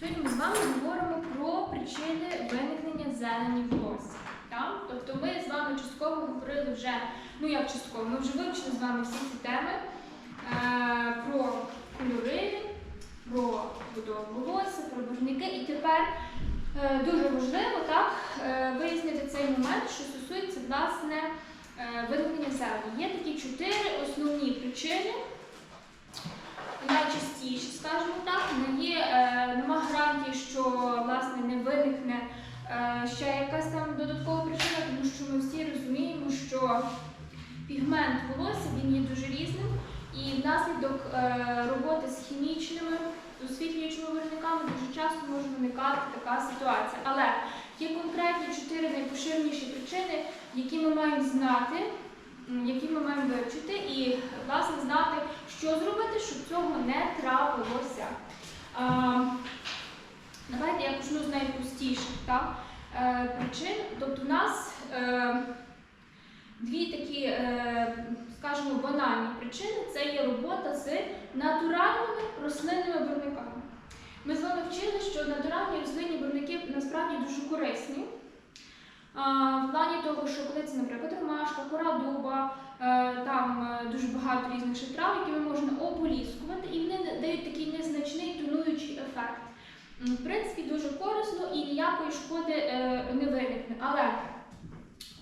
Сьогодні ми з вами говоримо про причини виникнення зелені волосся. Так? Тобто ми з вами частково говорили вже, ну як частково, ми вже вивчили з вами всі ці теми е, про кольори, про будову волосся, про барвники. І тепер е, дуже важливо так, е, вияснити цей момент, що стосується власне е, виникнення зелені. Є такі чотири основні причини найчастіші, скажімо так, не є, е, нема гарантії, що власне не виникне е, ще якась там додаткова причина, тому що ми всі розуміємо, що пігмент волосся він є дуже різним, і внаслідок е, роботи з хімічними освітлюючими виробниками дуже часто може виникати така ситуація. Але є конкретні чотири найпоширеніші причини, які ми маємо знати які ми маємо вивчити, і власне знати, що зробити, щоб цього не трапилося. Давайте я почну з найпростіших е, причин. Тобто, у нас е, дві такі, е, скажімо, банальні причини це є робота з натуральними рослинними барвниками. Ми з вами вчили, що натуральні рослинні барвники насправді дуже корисні. В плані того, що коли це, наприклад, ромашка, кора дуба, е, там е, дуже багато різних ще трав, якими можна ополіскувати, і вони дають такий незначний тонуючий ефект. В принципі, дуже корисно і ніякої шкоди е, не виникне. Але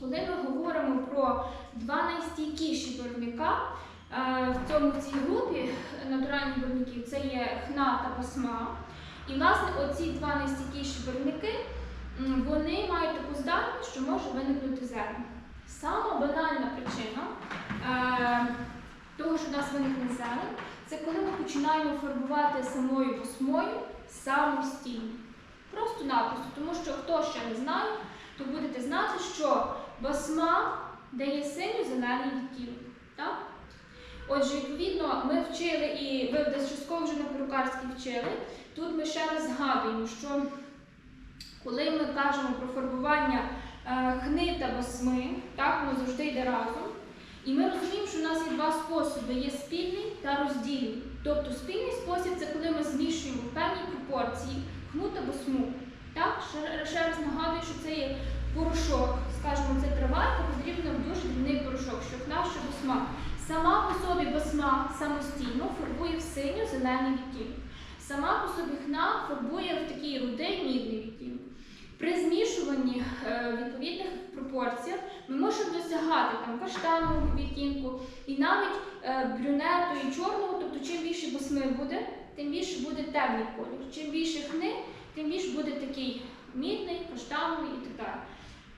коли ми говоримо про два найстійкіші барвника, е, в цьому в цій групі натуральних барвників це є хна та пасма. І, власне, оці два найстійкіші барвники вони мають таку здатність, що може виникнути зелень. Сама банальна е, того, що в нас виникне зелень, це коли ми починаємо фарбувати самою восьмою самостійно. Просто-напросто, тому що хто ще не знає, то будете знати, що басма дає синьо-зелений відтінок. Так? Отже, відповідно, ми вчили і ви десь частково вже на перукарській вчили. Тут ми ще раз згадуємо, що коли ми кажемо про фарбування е, хни та басми, так, воно завжди йде разом. І ми розуміємо, що у нас є два способи: є спільний та роздільний. Тобто спільний спосіб це коли ми змішуємо в певній пропорції хну та басму. Так, ще, раз нагадую, що це є порошок, скажімо, це трава, яка потрібна в дуже дрібний порошок, що хна, що басма. Сама по собі басма самостійно фарбує в синьо-зелений відтінок. Сама по собі хна фарбує в такий рудий мідний відтінок. При змішуванні е, відповідних пропорціях ми можемо досягати там каштанового відтінку і навіть е, брюнету і чорного, тобто чим більше басми буде, тим більше буде темний колір. Чим більше хни, тим більше буде такий мідний, каштановий і так далі.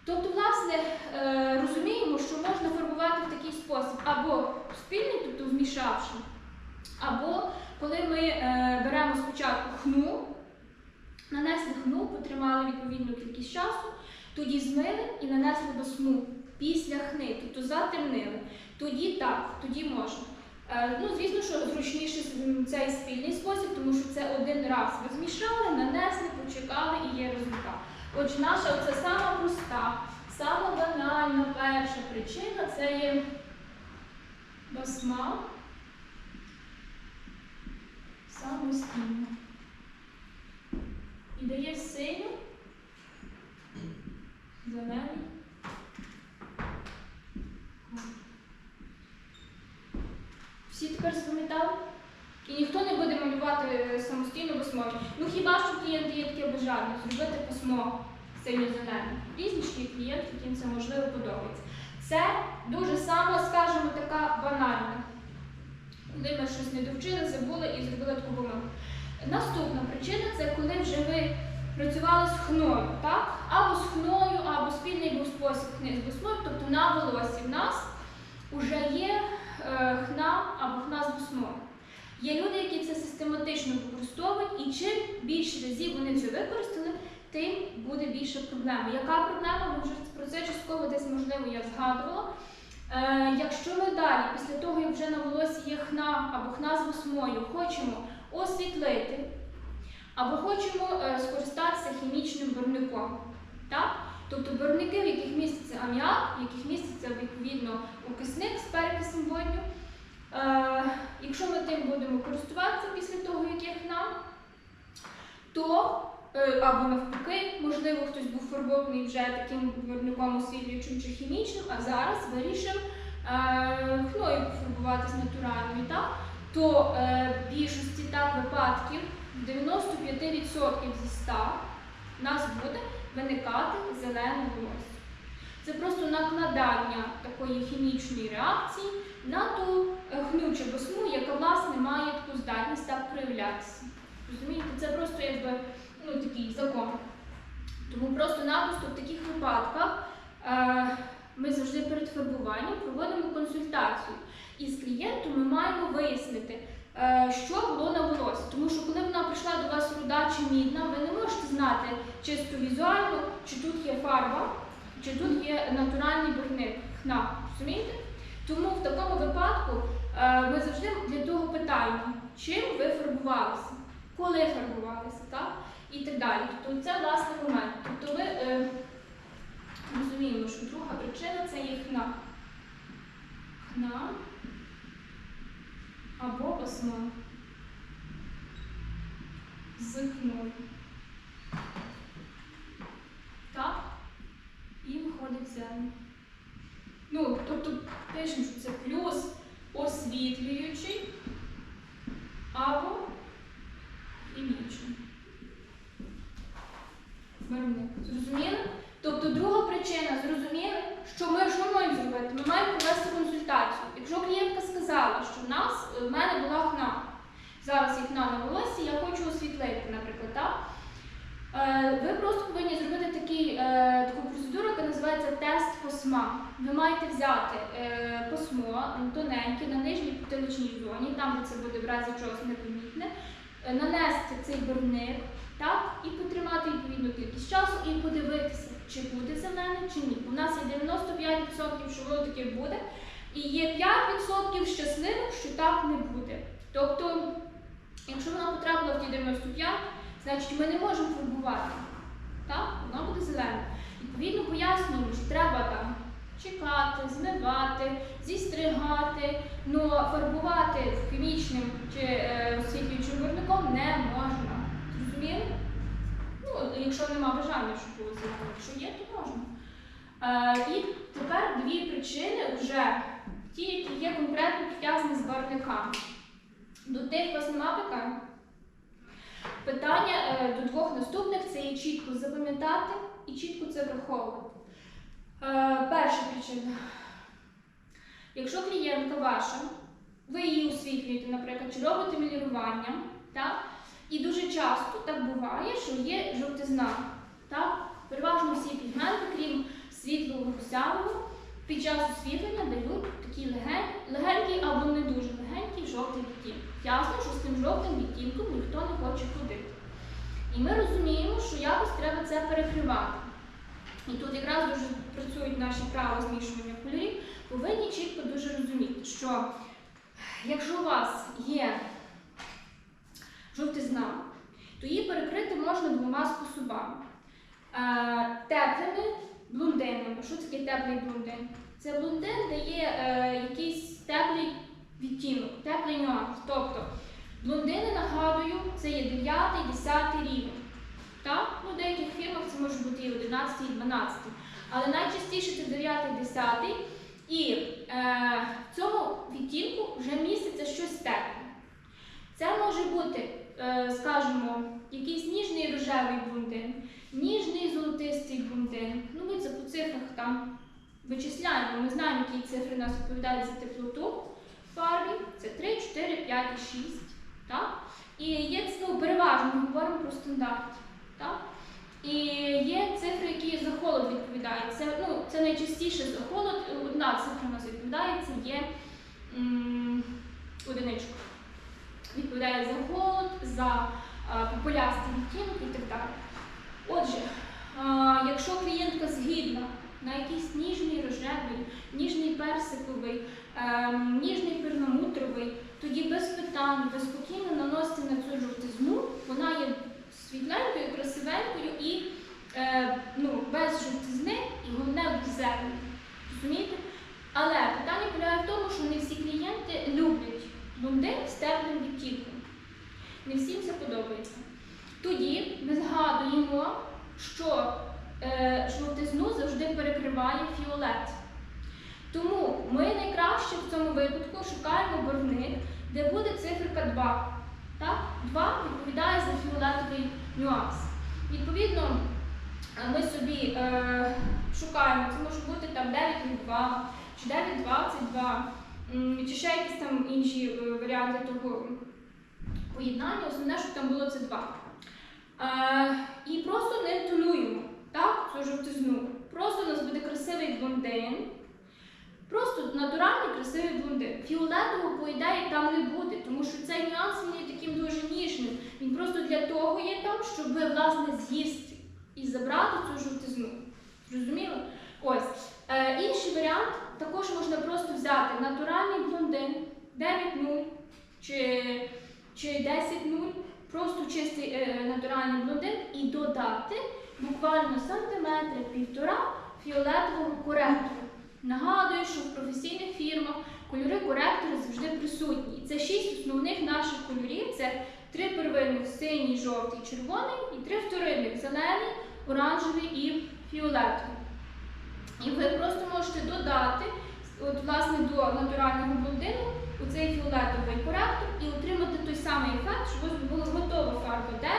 Тобто, власне, е, розуміємо, що можна фарбувати в такий спосіб або спільний, тобто змішавши, або коли ми беремо спочатку хну, нанесли хну, потримали відповідну кількість часу, тоді змили і нанесли басму після хни, тобто затемнили. Тоді так, тоді можна. Е, ну, звісно, що зручніше цей спільний спосіб, тому що це один раз ви змішали, нанесли, почекали і є результат. Отже, наша оце сама проста, сама банальна перша причина це є басма самостійно. І дає синю, зелений. Всі тепер запам'ятали? І ніхто не буде малювати е, самостійно басмою. Ну хіба що клієнт є таке бажання зробити письмо синьо-зелене. Різні ж є клієнти, яким це можливо подобається. Це дуже само, скажімо, така банальна. Коли ми щось не довчили, забули і зробили таку помилку. Наступна причина це коли вже ви працювали з хною, так? Або з хною, або спільний був спосіб хни з басмою, тобто на волосі в нас вже є е, хна або хна з басмою. Є люди, які це систематично використовують, і чим більше разів вони це використали, тим буде більше проблем. Яка проблема? Ми вже про це частково десь можливо я згадувала. Е, якщо ми далі, після того, як вже на волосі є хна або хна з восьмою, хочемо освітлити, або хочемо е, скористатися хімічним барвником. Так? Тобто барвники, в яких міститься аміак, в яких міститься відповідно окисник з перекисом водню. Е, якщо ми тим будемо користуватися після того, як є хна, то е, або навпаки, можливо, хтось був фарбований вже таким виробником освітлюючим чи хімічним, а зараз вирішив е, хною пофарбуватись натуральною, так? то е, в більшості так випадків, 95% зі 100 в нас буде виникати зелене волосся. Це просто накладання такої хімічної реакції на ту е, гнючу басму, яка власне має таку здатність так проявлятися. Розумієте, це просто якби ну, такий закон. Тому просто-напросто в таких випадках е, ми завжди перед фарбуванням проводимо консультацію. І з клієнтом ми маємо вияснити, е, що було на волосі. Тому що коли вона прийшла до вас руда чи мідна, ви не можете знати чисто візуально, чи тут є фарба, чи тут є натуральний барвник, хна. Розумієте? Тому в такому випадку е, ми завжди для того питаємо, чим ви фарбувалися, коли фарбувалися, так? І так далі. Тобто це власне момент. Тобто ми е, розуміємо, що друга причина це є хна. Хна або пасма з хною. Так? І виходить зелень. Ну, тобто пишемо, що це плюс освітлюючий або хімічний. Барвник. Зрозуміли? Тобто друга причина, зрозуміли, що ми що маємо зробити? Ми маємо провести консультацію. Якщо клієнтка сказала, що в нас в мене була хна, зараз є хна на волосі, я хочу освітлити, наприклад, так? Е, Ви просто повинні зробити такий, е, таку процедуру, яка називається тест посма. Ви маєте взяти е, посмо тоненьке на нижній потиличній зоні, там де це буде в разі чогось непомітне, е, нанести цей барвник так, і потримати відповідну кількість часу і подивитися, чи буде зелене, чи ні. У нас є 95%, що воно таке буде, і є 5% щасливих, що так не буде. Тобто, якщо вона потрапила в ті 95, значить ми не можемо фарбувати. Так? Вона буде зелена. Відповідно, пояснюємо, що треба там чекати, змивати, зістригати, але фарбувати хімічним чи е, освітлюючим виробником не можна. Зрозуміли? Ну, якщо нема бажання, щоб було зелено. Якщо є, то можна. Е, і тепер дві причини вже ті, які є конкретно пов'язані з барвниками. До тих вас нема питань? Питання е, до двох наступних це є чітко запам'ятати і чітко це враховувати. Е, перша причина. Якщо клієнтка ваша, ви її освітлюєте, наприклад, чи робите мілірування, і дуже часто так буває, що є жовтизна. Так? Переважно всі пігменти, крім світлого русявого, під час освітлення дають такі легень, легенький або не дуже легенький жовтий відтінок. Ясно, що з тим жовтим відтінком ніхто не хоче ходити. І ми розуміємо, що якось треба це перекривати. І тут якраз дуже працюють наші правила змішування кольорів, повинні чітко дуже розуміти, що якщо у вас є жовтизна, то її перекрити можна двома способами. Е, теплими блондинами. Що таке теплий блондин? Це блондин дає е, якийсь теплий відтінок, теплий нюанс. Тобто блондини, нагадую, це є 9-10 рівень. Так? Ну, в деяких фірмах це може бути і 11, і 12. Але найчастіше це 9, 10. І е, в цьому відтінку вже міститься щось тепле. Це може бути, е, скажімо, якийсь ніжний рожевий блондин, ніжний золотистий блондин. Ну, ми це по цифрах там вичисляємо. Ми знаємо, які цифри у нас відповідають за теплоту в фарбі. Це 3, 4, 5 і 6. Так? І є ну, переважно ми говоримо про стандарт. Так? І є цифри, які за холод відповідають. Це, ну, це найчастіше за холод. Одна цифра у нас відповідає, це є м, одиничка. Відповідає за холод, за популястий відтінок і так далі. Отже, а, якщо клієнтка згідна на якийсь ніжний рожевий, ніжний персиковий, ем, ніжний перламутровий, тоді без питань, ви спокійно наносите на цю жовтизну, вона є світленькою, красивенькою і е, ну, без жовтизни, і головне. Розумієте? Але питання полягає в тому, що не всі клієнти люблять блондин з теплим відтінком. Не всім це подобається. Тоді знаємо, що е, жовтизну завжди перекриває фіолет. Тому ми найкраще в цьому випадку шукаємо барвник, де буде циферка 2. Так? 2 відповідає за фіолетовий нюанс. Відповідно, е, ми собі е, шукаємо, це може бути там 9,02 чи 9,22, чи ще якісь там інші е, варіанти того поєднання. Основне, щоб там було це 2. Е, і просто не тонуємо так, цю жовтизну. Просто у нас буде красивий блондин. Просто натуральний красивий блондин. Фіолетового, по ідеї, там не буде, тому що цей нюанс є таким дуже ніжним. Він просто для того є там, щоб власне з'їсти і забрати цю жовтизну. Зрозуміло? Ось. Е, інший варіант також можна просто взяти натуральний блондин 9-0 чи, чи 10-0, просто чистий е, натуральний блондин і додати буквально сантиметри півтора фіолетового коректору. Нагадую, що в професійних фірмах кольори коректори завжди присутні. І це шість основних наших кольорів: це три первинних синій, жовтий, червоний, і три вторинних зелений, оранжевий і фіолетовий. І ви просто можете додати от, власне, до натурального блондину оцей фіолетовий коректор і отримати той самий ефект, щоб у вас була готова фарба 9,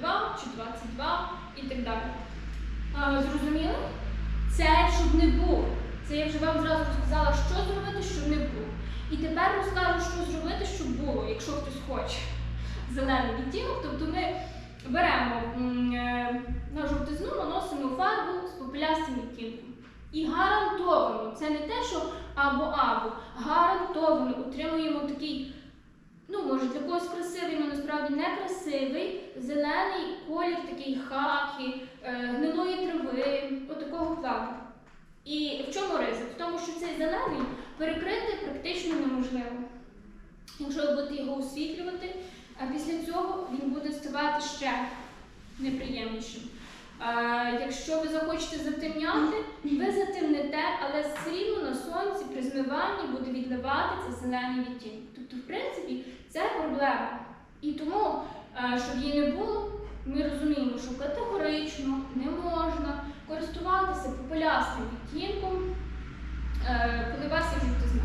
02 чи 22 і так далі. А, зрозуміли? Це щоб не було. Це я вже вам зразу розказала, що зробити, щоб не було. І тепер розкажу, що зробити, щоб було, якщо хтось хоче. Зелений відтінок, тобто ми беремо е, на жовтизну, наносимо фарбу з попелястим відтінком. І гарантовано, це не те, що або-або, гарантовано отримуємо такий, ну, може, для когось красивий, але насправді не красивий, зелений колір, такий хакі, е, гнилої трави, отакого плану. І в чому ризик? В тому, що цей зелений перекрити практично неможливо. Якщо ви будете його освітлювати, а після цього він буде ставати ще неприємнішим. Е, якщо ви захочете затемняти, ви затемнете, але сонці буде відливати це зелений відтінок. Тобто, в принципі, це проблема. І тому, е, щоб її не було, ми розуміємо, що категорично не можна користуватися попелястим відтінком, е, коли вас є жовтизна.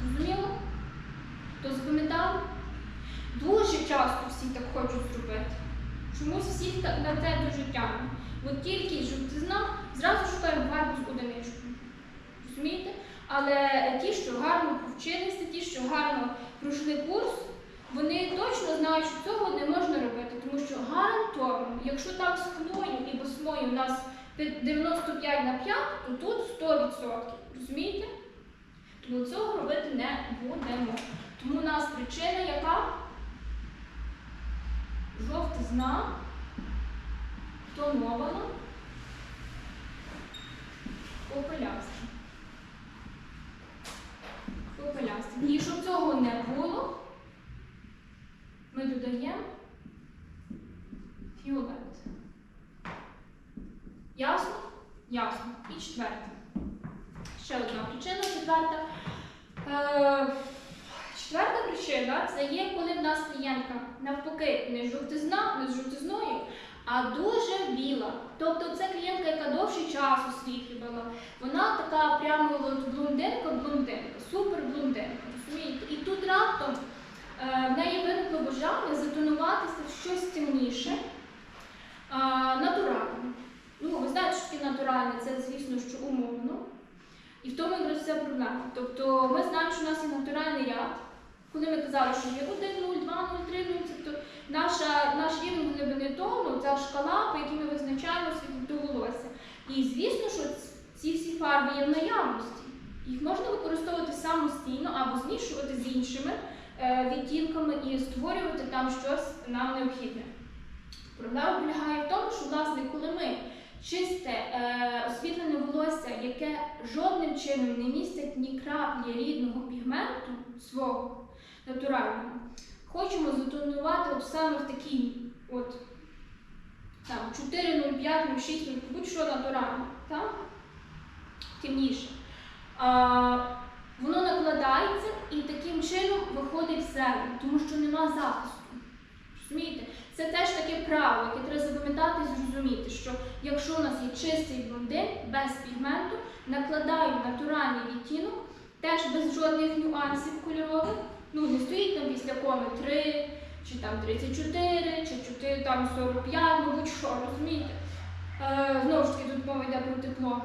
Зрозуміло? То запам'ятали? Дуже часто всі так хочуть зробити. Чомусь всіх на те дуже тягне. От тільки жовтизна, зразу шукаємо фарбу з одиничкою. Розумієте? Але ті, що гарно повчилися, ті, що гарно пройшли курс, вони точно знають, що цього не можна робити, тому що гарантовано, якщо там з хною і восьмою у нас 95 на 5, то тут 100%. Розумієте? Тому цього робити не будемо. Тому у нас причина яка? Жовтизна тонована попелястим. Попелястим. І щоб цього не було, ми додаємо фіолет. Ясно? Ясно. І четверте. Ще одна причина, четверта. Е, четверта причина це є, коли в нас клієнтка навпаки не жовтизна, не з жовтизною, а дуже біла. Тобто це клієнтка, яка довший час освітлювала. Вона така прямо блондинка-блондинка, супер блондинка. І тут раптом е, в неї виникло бажання затонуватися в щось темніше, натуральне. Ну, ви знаєте, що натуральне, це, звісно, що умовно. І в тому якраз вся проблема. Тобто ми знаємо, що у нас є натуральний ряд. Коли ми казали, що є 1, 0, 2, 0, 3, 0, тобто наша, наш рівень глибини тону, ця шкала, по якій ми визначаємо світлоту волосся. І звісно, що ці всі фарби є в наявності. Їх можна використовувати самостійно або змішувати з іншими е, відтінками і створювати там щось нам необхідне. Проблема полягає в тому, що, власне, коли ми чисте е, освітлене волосся, яке жодним чином не містить ні краплі рідного пігменту свого натурального, хочемо затонувати от саме в такій от там 4, 0, 5, 0, 6, 0, будь-що натуральне, так? темніше. А, воно накладається і таким чином виходить зелень, тому що нема захисту. Розумієте? Це теж таке правило, яке треба запам'ятати і зрозуміти, що якщо у нас є чистий блондин без пігменту, накладаємо натуральний відтінок, теж без жодних нюансів кольорових. Ну, не стоїть там після коми 3, чи там 34, чи 4, там 45, ну будь-що, розумієте? Е, знову ж таки, тут мова йде про тепло.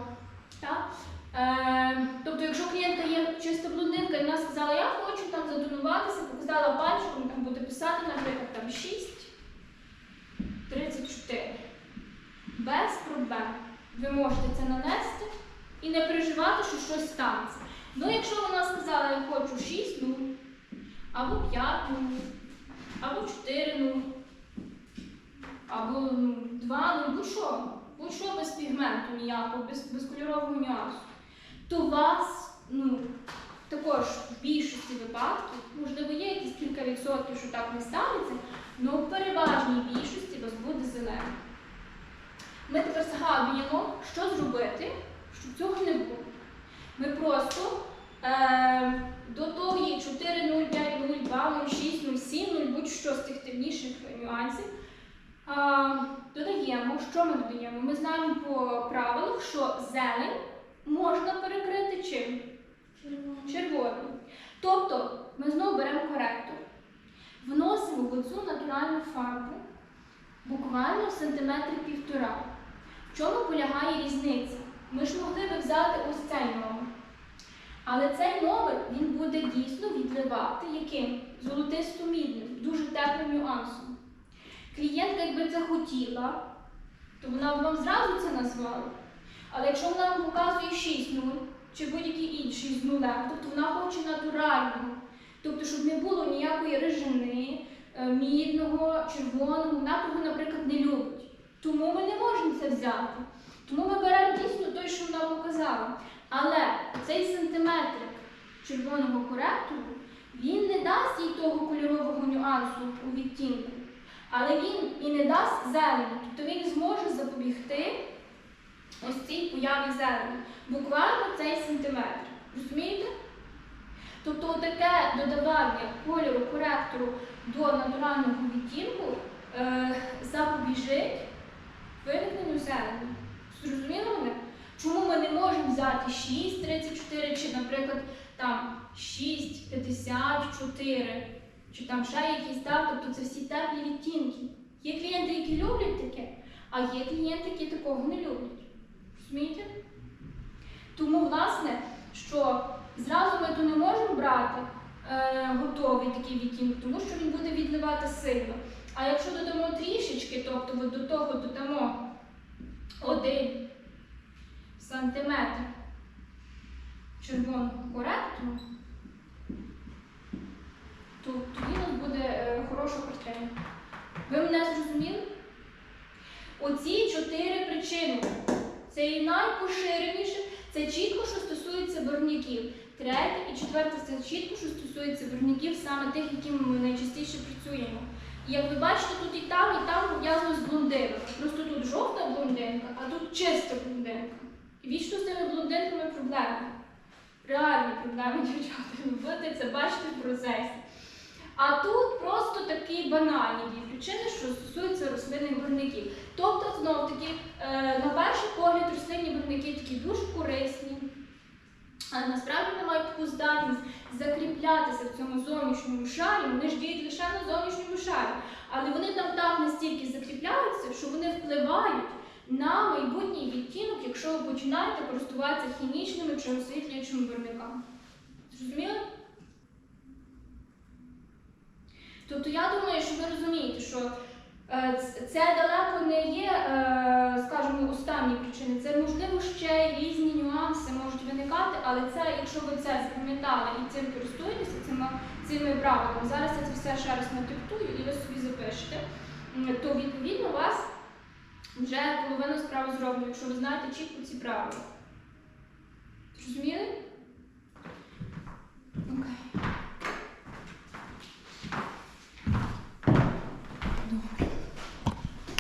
Так? Е, тобто, якщо клієнтка є чиста блондинка і вона сказала, я хочу там задонуватися, показала пальчиком, там буде писати, наприклад, там 6, 34. Без проблем. Ви можете це нанести і не переживати, що щось станеться. Ну, якщо вона сказала, я хочу 6, ну, або 5, ну, або 4, ну, або ну, 2, ну, будь-що. Будь-що без пігменту ніякого, без, без кольорового нюансу. То вас, ну, також в більшості випадків, можливо, є якісь кілька відсотків, що так не станеться, але в переважній більшості вас буде зелений. Ми тепер згадуємо, що зробити, щоб цього не було. Ми просто е, до того є 4, 0, 5, 0, 2, 0, 6, 0, 7, 0, будь-що з тих темніших нюансів. А, додаємо, що ми додаємо? Ми знаємо по правилах, що зелень можна перекрити чим? Червоним. Тобто ми знову беремо коректор, вносимо в оцю натуральну фарбу буквально сантиметр півтора. В чому полягає різниця? Ми ж могли би взяти ось цей номер. Але цей номер він буде дійсно відливати яким? Золотисто-мідним, дуже теплим нюансом. Клієнтка, якби це хотіла, то вона б вам зразу це назвала. Але якщо вона вам показує 6 нуль чи будь-який інший з нулем, тобто вона хоче натурального, тобто, щоб не було ніякої режини, е, мідного, червоного, вона того, наприклад, не любить. Тому ми не можемо це взяти. Тому ми беремо дійсно той, що вона показала. Але цей сантиметр червоного коректору, він не дасть їй того кольорового нюансу у відтінку. Але він і не дасть зелені, тобто він зможе запобігти ось цій появі зелені. Буквально цей сантиметр. Розумієте? Тобто таке додавання кольору коректору до натурального відтінку е, запобіжить виникненню зелені. Зрозуміло мене? Чому ми не можемо взяти 6,34 чи, наприклад, там 6,54 чи там ще якісь, так? тобто це всі теплі відтінки. Є клієнти, які люблять таке, а є клієнти, які такого не люблять. Розумієте? Тому, власне, що зразу ми то не можемо брати е, готовий такий відтінок, тому що він буде відливати сильно. А якщо додамо трішечки, тобто до того додамо один сантиметр червоного коректору, то тоді у нас буде е, хороша картина. Ви мене зрозуміли? Оці чотири причини. Це і найпоширеніше, це чітко, що стосується барвників. Третє і четверте це чітко, що стосується барвників, саме тих, якими ми найчастіше працюємо. І як ви бачите, тут і там, і там пов'язано з блондинами. Просто тут жовта блондинка, а тут чиста блондинка. Вічно з тими блондинками проблеми. Реальні проблеми, дівчата. Ви це бачити в процесі. А тут просто такі банальні дві причини, що стосуються рослинних барвників. Тобто, знову таки, е, на перший погляд, рослинні барвники такі дуже корисні, але насправді вони мають таку здатність закріплятися в цьому зовнішньому шарі, вони ж діють лише на зовнішньому шарі. Але вони там так настільки закріпляються, що вони впливають на майбутній відтінок, якщо ви починаєте користуватися хімічними чи освітлюючими барвниками. Зрозуміли? Тобто я думаю, що ви розумієте, що е, це далеко не є, е, скажімо, останні причини. Це можливо ще різні нюанси можуть виникати, але це, якщо ви це запам'ятали і цим користуєтеся, цими, цими правилами, зараз я це все ще раз надиктую і ви собі запишете, то відповідно у вас вже половина справи зроблю, якщо ви знаєте чітко ці правила. Зрозуміли?